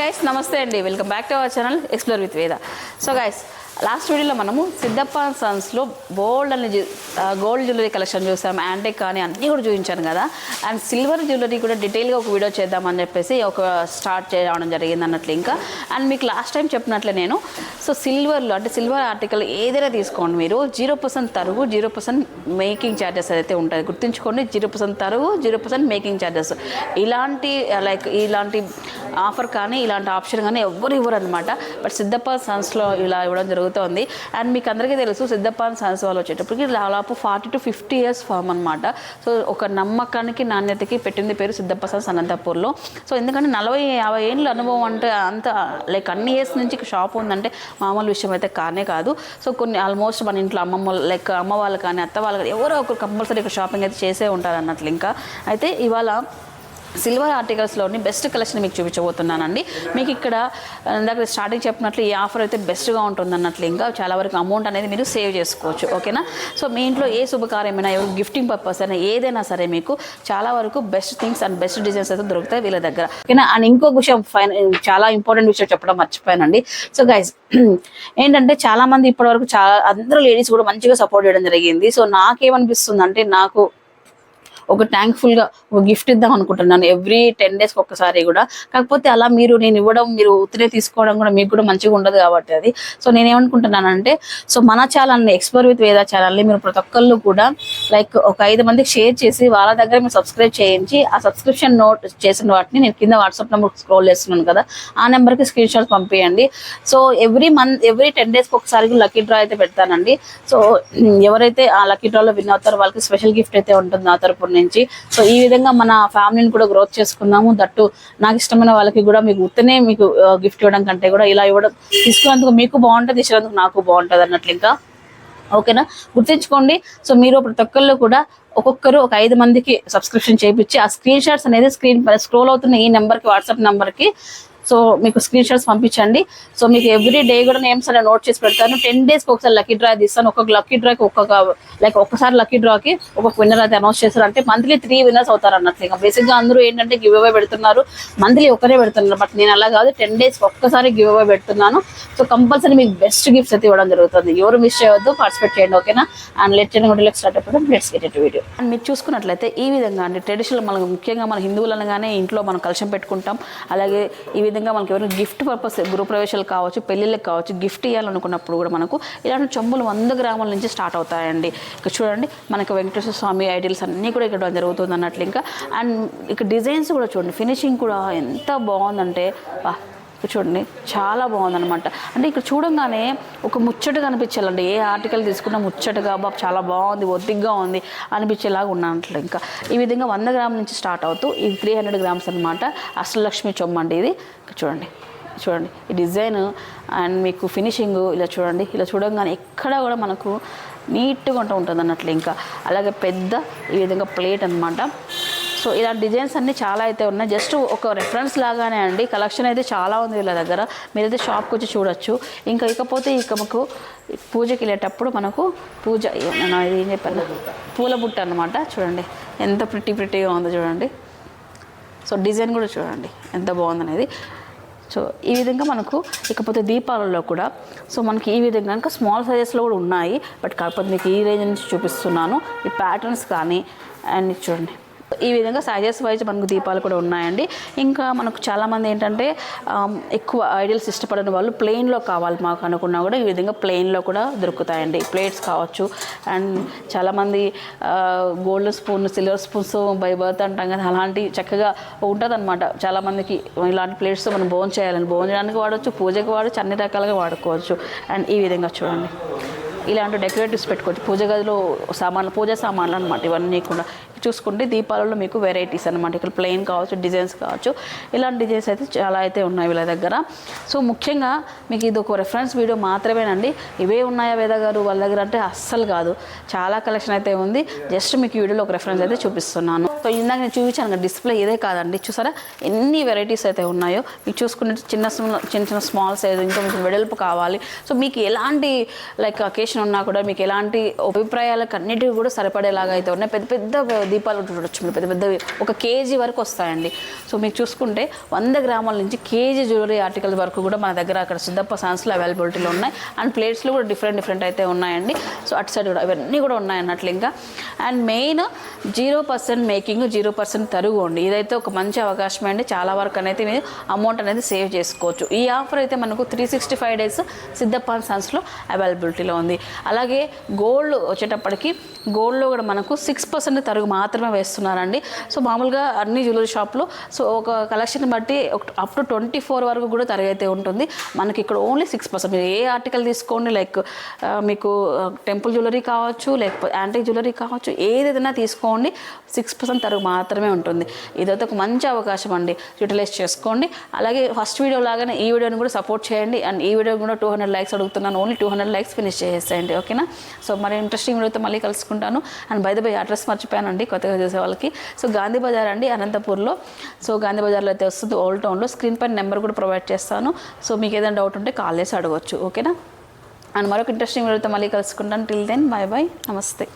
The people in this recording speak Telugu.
గైస్ నమస్తే అండి. Welcome back to our channel explore with Veda so guys last వీడియోలో మనము సిద్ధప్ప సన్స్లో బోల్డ్ అని గోల్డ్ జ్యువెలరీ కలెక్షన్ చూసాం యాంటిక్ కానీ అన్నీ కూడా చూపించాను కదా. అండ్ సిల్వర్ జ్యువెలరీ కూడా డీటెయిల్గా ఒక వీడియో చేద్దామని చెప్పేసి ఒక స్టార్ట్ చేయడం జరిగింది అన్నట్లు ఇంకా. అండ్ మీకు లాస్ట్ టైం చెప్పినట్లే నేను. సో సిల్వర్లో అంటే సిల్వర్ ఆర్టికల్ ఏదైనా తీసుకోండి మీరు. జీరో పర్సెంట్ తరుగు జీరో పర్సెంట్ మేకింగ్ ఛార్జెస్ అయితే ఉంటుంది గుర్తుంచుకోండి జీరో పర్సెంట్ తరుగు జీరో పర్సెంట్ మేకింగ్ ఛార్జెస్ ఇలాంటి లైక్ ఇలాంటి ఆఫర్ కానీ ఇలాంటి ఆప్షన్ కానీ ఎవ్వరు ఇవ్వరు అనమాట బట్ సిద్ధప్ప సన్స్లో ఇలా ఇవ్వడం జరుగుతుంది అండ్ మీకు అందరికీ తెలుసు సిద్ధప్ప సన్స్ వాళ్ళు వచ్చేటప్పటికి దాదాపు forty to fifty years firm అనమాట సో ఒక నమ్మకానికి నాణ్యతకి పెట్టింది పేరు సిద్ధప్ప సన్స్ అనంతపూర్లో. సో ఎందుకంటే నలభై యాభై ఏళ్ళ అనుభవం అంటే అంత లైక్ అన్ని ఇయర్స్ నుంచి షాప్ ఉందంటే మామూలు విషయం అయితే కానే కాదు. సో కొన్ని ఆల్మోస్ట్ మన ఇంట్లో అమ్మమ్మ లైక్ అమ్మ వాళ్ళు కానీ అత్త వాళ్ళు కానీ ఎవరో ఒకరు కంపల్సరీ షాపింగ్ అయితే చేసే ఉంటారు అన్నట్లు ఇంకా. అయితే ఇవాళ సిల్వర్ ఆర్టికల్స్లోని బెస్ట్ కలెక్షన్ మీకు చూపించబోతున్నానండి. మీకు ఇక్కడ ఇందాక స్టార్టింగ్ చెప్పినట్లు ఈ ఆఫర్ అయితే బెస్ట్గా ఉంటుంది అన్నట్లు ఇంకా చాలా వరకు అమౌంట్ అనేది మీరు సేవ్ చేసుకోవచ్చు. ఓకేనా? సో మీ ఇంట్లో ఏ శుభకార్యమైనా ఎవరు గిఫ్టింగ్ పర్పస్ అయినా ఏదైనా సరే మీకు చాలా వరకు best things and best designs అయితే దొరుకుతాయి వీళ్ళ దగ్గర. ఓకేనా? అండ్ ఇంకొక విషయం ఫైన్ చాలా ఇంపార్టెంట్ విషయం చెప్పడం మర్చిపోయానండి. సో గైస్ ఏంటంటే చాలా మంది ఇప్పటివరకు చాలా అందరూ లేడీస్ కూడా మంచిగా సపోర్ట్ చేయడం జరిగింది. సో నాకేమనిపిస్తుంది అంటే నాకు ఒక థ్యాంక్ఫుల్గా ఒక గిఫ్ట్ ఇద్దాం అనుకుంటున్నాను. ఎవ్రీ టెన్ డేస్కి ఒక్కసారి కూడా. కాకపోతే అలా మీరు నేను ఇవ్వడం మీరు ఉత్తిరే తీసుకోవడం కూడా మీకు కూడా మంచిగా ఉండదు కాబట్టి అది. సో నేను ఏమనుకుంటున్నానంటే సో మన ఛానల్ని ఎక్స్ప్లోర్ విత్ వేదా ఛానల్ని మీరు ప్రతి ఒక్కళ్ళు కూడా లైక్ ఒక ఐదు మందికి షేర్ చేసి వాళ్ళ దగ్గర మీరు సబ్స్క్రైబ్ చేయించి ఆ సబ్స్క్రిప్షన్ నోట్ చేసిన వాటిని నేను కింద వాట్సాప్ నెంబర్ స్క్రోల్ చేస్తున్నాను కదా ఆ నెంబర్కి స్క్రీన్ షాట్ పంపించండి so every month every ten డేస్కి ఒకసారి లక్కీ డ్రా అయితే పెడతానండి. సో ఎవరైతే ఆ లక్కీ డ్రాలో విన్ అవుతారో వాళ్ళకి స్పెషల్ గిఫ్ట్ అయితే ఉంటుంది నా తరపున. నుంచి. సో ఈ విధంగా మన ఫ్యామిలీని కూడా గ్రోత్ చేసుకుందాము దట్టు నాకు ఇష్టమైన వాళ్ళకి కూడా మీకు ఉత్తనే మీకు గిఫ్ట్ ఇవ్వడం కంటే కూడా ఇలా ఇవ్వడం తీసుకున్నందుకు మీకు బాగుంటుంది ఇచ్చినందుకు నాకు బాగుంటుంది అన్నట్లు ఇంకా. ఓకేనా? గుర్తుంచుకోండి. సో మీరు ప్రతి ఒక్కళ్ళు కూడా ఒక్కొక్కరు ఒక ఐదు మందికి సబ్స్క్రిప్షన్ చేయించి ఆ స్క్రీన్ షాట్స్ అనేది స్క్రీన్ స్క్రోల్ అవుతున్న ఈ నెంబర్కి వాట్సాప్ నెంబర్కి సో మీకు స్క్రీన్ షాట్స్ పంపించండి. సో మీకు ఎవ్రీ డే కూడా నేమ్స్ అనే నోట్ చేసి పెడతాను. టెన్ డేస్కి ఒకసారి లక్కీ డ్రా తీస్తాను. ఒక్కొక్క లక్కీ డ్రాకి ఒక్కొక్క లైక్ ఒక్కసారి లక్కీ డ్రాకి ఒక్కొక్క విన్నర్ అయితే అనౌన్స్ చేస్తారు. అంటే మంత్లీ త్రీ విన్నర్స్ అవుతారు అన్నట్లు. ఇంకా బేసిక్గా అందరూ ఏంటంటే గివ్ అవే పెడుతున్నారు. మంత్లీ ఒకరే పెడుతున్నారు. బట్ నేను అలా కాదు. టెన్ డేస్కి ఒక్కసారి గివ్ అవే పెడుతున్నాను. సో కంపల్సరీ మీకు బెస్ట్ గిఫ్ట్స్ అయితే ఇవ్వడం జరుగుతుంది. ఎవరు మిస్ చేయవద్దు పార్టిసిపేట్ చేయండి. ఓకేనా అండ్ లెట్ చేయడం కూడా స్టార్ట్ అయిపోవడం లెట్స్ గెట్ వీడియో అండ్ మీరు చూసుకున్నట్లయితే ఈ విధంగా అంటే ట్రెడిషనల్ మనకు ముఖ్యంగా మన హిందువులను కానీ ఇంట్లో మనం కలశం పెట్టుకుంటాం. అలాగే ఈ విధంగా మనకి ఎవరైనా గిఫ్ట్ పర్పస్ గృహప్రవేశాలు కావచ్చు పెళ్ళిళ్ళకి కావచ్చు గిఫ్ట్ ఇవ్వాలనుకున్నప్పుడు కూడా మనకు ఇలాంటి చెంబులు వంద గ్రాముల నుంచి స్టార్ట్ అవుతాయండి. ఇక్కడ చూడండి మనకి వెంకటేశ్వర స్వామి ఐడియల్స్ అన్నీ కూడా ఇక్కడ జరుగుతుంది అన్నట్లు ఇంకా. అండ్ ఇక్కడ డిజైన్స్ కూడా చూడండి ఫినిషింగ్ కూడా ఎంత బాగుందంటే ఇక్కడ చూడండి చాలా బాగుందనమాట అంటే ఇక్కడ చూడంగానే ఒక ముచ్చటగా అనిపించాలండి ఏ ఆర్టికల్ తీసుకున్నా ముచ్చటగా బాబు చాలా బాగుంది ఒత్తిగ్గా ఉంది అనిపించేలాగా ఉన్నట్లు ఇంకా. ఈ విధంగా వంద గ్రాముల నుంచి స్టార్ట్ అవుతూ ఇది త్రీ హండ్రెడ్ గ్రామ్స్ అనమాట అష్టలక్ష్మి చొమ్మండి ఇది. చూడండి చూడండి ఈ డిజైన్ అండ్ మీకు ఫినిషింగ్ ఇలా చూడండి ఇలా చూడంగానే ఎక్కడ కూడా మనకు నీట్గా ఉంటూ ఉంటుంది అన్నట్లు ఇంకా. అలాగే పెద్ద ఈ విధంగా ప్లేట్ అనమాట సో ఇలాంటి డిజైన్స్ అన్నీ చాలా అయితే ఉన్నాయి. జస్ట్ ఒక రెఫరెన్స్ లాగానే అండి. కలెక్షన్ అయితే చాలా ఉంది వీళ్ళ దగ్గర. మీరైతే షాప్కి వచ్చి చూడొచ్చు. ఇంకా ఇకపోతే ఇక మాకు పూజకి వెళ్ళేటప్పుడు మనకు పూజ నేను ఇది ఏం చెప్పాను పూల బుట్ట అనమాట చూడండి. ఎంత ప్రిటీ ప్రిటీగా ఉందో చూడండి. సో డిజైన్ కూడా చూడండి. ఎంత బాగుందనేది సో ఈ విధంగా మనకు ఇకపోతే దీపాలలో కూడా. సో మనకి ఈ విధంగా ఇంకా స్మాల్ సైజెస్లో కూడా ఉన్నాయి. బట్ కాకపోతే మీకు ఈ రేంజ్ నుంచి చూపిస్తున్నాను. ఈ ప్యాటర్న్స్ కానీ అండ్ చూడండి. ఈ విధంగా సైజెస్ వైజ్ మనకు దీపాలు కూడా ఉన్నాయండి. ఇంకా మనకు చాలామంది ఏంటంటే ఎక్కువ ఐడియల్స్ ఇష్టపడని వాళ్ళు ప్లెయిన్లో కావాలి మాకు అనుకున్నా కూడా ఈ విధంగా ప్లెయిన్లో కూడా దొరుకుతాయండి. ప్లేట్స్ కావచ్చు. అండ్ చాలామంది gold spoon silver spoons by birth అంటాం కదా అలాంటి చక్కగా ఉంటుంది అనమాట చాలామందికి ఇలాంటి ప్లేట్స్ మనం భోజనం చేయాలని భోజనం చేయడానికి వాడచ్చు పూజకి వాడచ్చు అన్ని రకాలుగా వాడుకోవచ్చు. అండ్ ఈ విధంగా చూడండి. ఇలాంటి డెకరేటివ్స్ పెట్టుకోవచ్చు. పూజ గదిలో సామాన్లు పూజ సామాన్లు అనమాట ఇవన్నీ కూడా. చూసుకుంటే దీపాలలో మీకు వెరైటీస్ అనమాట ఇక్కడ ప్లెయిన్ కావచ్చు డిజైన్స్ కావచ్చు. ఇలాంటి డిజైన్స్ అయితే చాలా అయితే ఉన్నాయి వీళ్ళ దగ్గర. సో ముఖ్యంగా మీకు ఇది ఒక రెఫరెన్స్ వీడియో మాత్రమేనండి. ఇవే ఉన్నాయా వేద గారు వాళ్ళ దగ్గర అంటే అస్సలు కాదు. చాలా కలెక్షన్ అయితే ఉంది. జస్ట్ మీకు వీడియోలో ఒక రెఫరెన్స్ అయితే చూపిస్తున్నాను. సో ఇందాక నేను చూపించాను డిస్ప్లే ఇదే కాదండి. చూసారా? ఎన్ని వెరైటీస్ అయితే ఉన్నాయో. మీకు చూసుకుంటే చిన్న స్మ- చిన్న చిన్న స్మాల్ సైజ్ ఇంకా మీకు వెడల్పు కావాలి. సో మీకు ఎలాంటి లైక్ అకేషన్ ఉన్నా కూడా మీకు ఎలాంటి అభిప్రాయాలకు అన్నిటికీ కూడా సరిపడేలాగా అయితే ఉన్నాయి. పెద్ద పెద్ద దీపాలు కూడా చూడొచ్చు పెద్ద పెద్దవి ఒక కేజీ వరకు వస్తాయండి. సో మీకు చూసుకుంటే వంద గ్రాముల నుంచి కేజీ జ్యువెలరీ ఆర్టికల్ వరకు కూడా మన దగ్గర అక్కడ సిద్ధప్ప సాన్స్లో అవైలబిలిటీలో ఉన్నాయి. అండ్ ప్లేట్స్లో కూడా డిఫరెంట్ డిఫరెంట్ అయితే ఉన్నాయండి. సో అటు సైడ్ కూడా ఇవన్నీ కూడా ఉన్నాయి అన్నట్లు ఇంకా. And main zero percent making zero percent తరుగు అండి. ఇదైతే ఒక మంచి అవకాశం అండి. చాలా వరకు అనేది మీరు అమౌంట్ అనేది సేవ్ చేసుకోవచ్చు. ఈ ఆఫర్ అయితే మనకు three sixty five days Siddappa సన్స్లో అవైలబిలిటీలో ఉంది. అలాగే గోల్డ్ వచ్చేటప్పటికి గోల్డ్లో కూడా మనకు సిక్స్ పర్సెంట్ తరుగు మాత్రమే వేస్తున్నారండి. సో మామూలుగా అన్ని జ్యువెలరీ షాప్లో సో ఒక కలెక్షన్ బట్టి అప్ టు ట్వంటీ ఫోర్ వరకు కూడా తరుగు ఉంటుంది. మనకి ఇక్కడ ఓన్లీ సిక్స్ పర్సెంట్. మీరు ఏ ఆర్టికల్ తీసుకోండి లైక్ మీకు టెంపుల్ జ్యువెలరీ కావచ్చు లేకపోతే యాంటిక్ జ్యువెలరీ కావచ్చు ఏదైనా తీసుకోండి సిక్స్ పర్సెంట్ తరుగు మాత్రమే ఉంటుంది. ఇదైతే ఒక మంచి అవకాశం అండి. యూటిలైజ్ చేసుకోండి. అలాగే ఫస్ట్ వీడియో లాగానే ఈ వీడియోని కూడా సపోర్ట్ చేయండి. అండ్ ఈ వీడియో కూడా టూ హండ్రెడ్ లైక్స్ అడుగుతున్నాను. Only two hundred likes finish చేసేయండి ఓకేనా? సో మరి ఇంట్రెస్టింగ్ వీడియోతో మళ్ళీ కలుసుకుంటాను. And by the by address మర్చిపోయానండి. కొత్తగా చూసే వాళ్ళకి సో గాంధీ బజార్ అండి అనంతపూర్లో. సో గాంధీ బజార్లో అయితే వస్తుంది ఓల్డ్ టౌన్లో. స్క్రీన్ పైన నెంబర్ కూడా ప్రొవైడ్ చేస్తాను. సో మీకు ఏదైనా డౌట్ ఉంటే కాల్ చేసి అడగవచ్చు ఓకేనా? అండ్ మరొక ఇంట్రెస్టింగ్ వీడియోతో మళ్ళీ కలుసుకుంటాను. టిల్ దెన్ బాయ్ బాయ్ నమస్తే.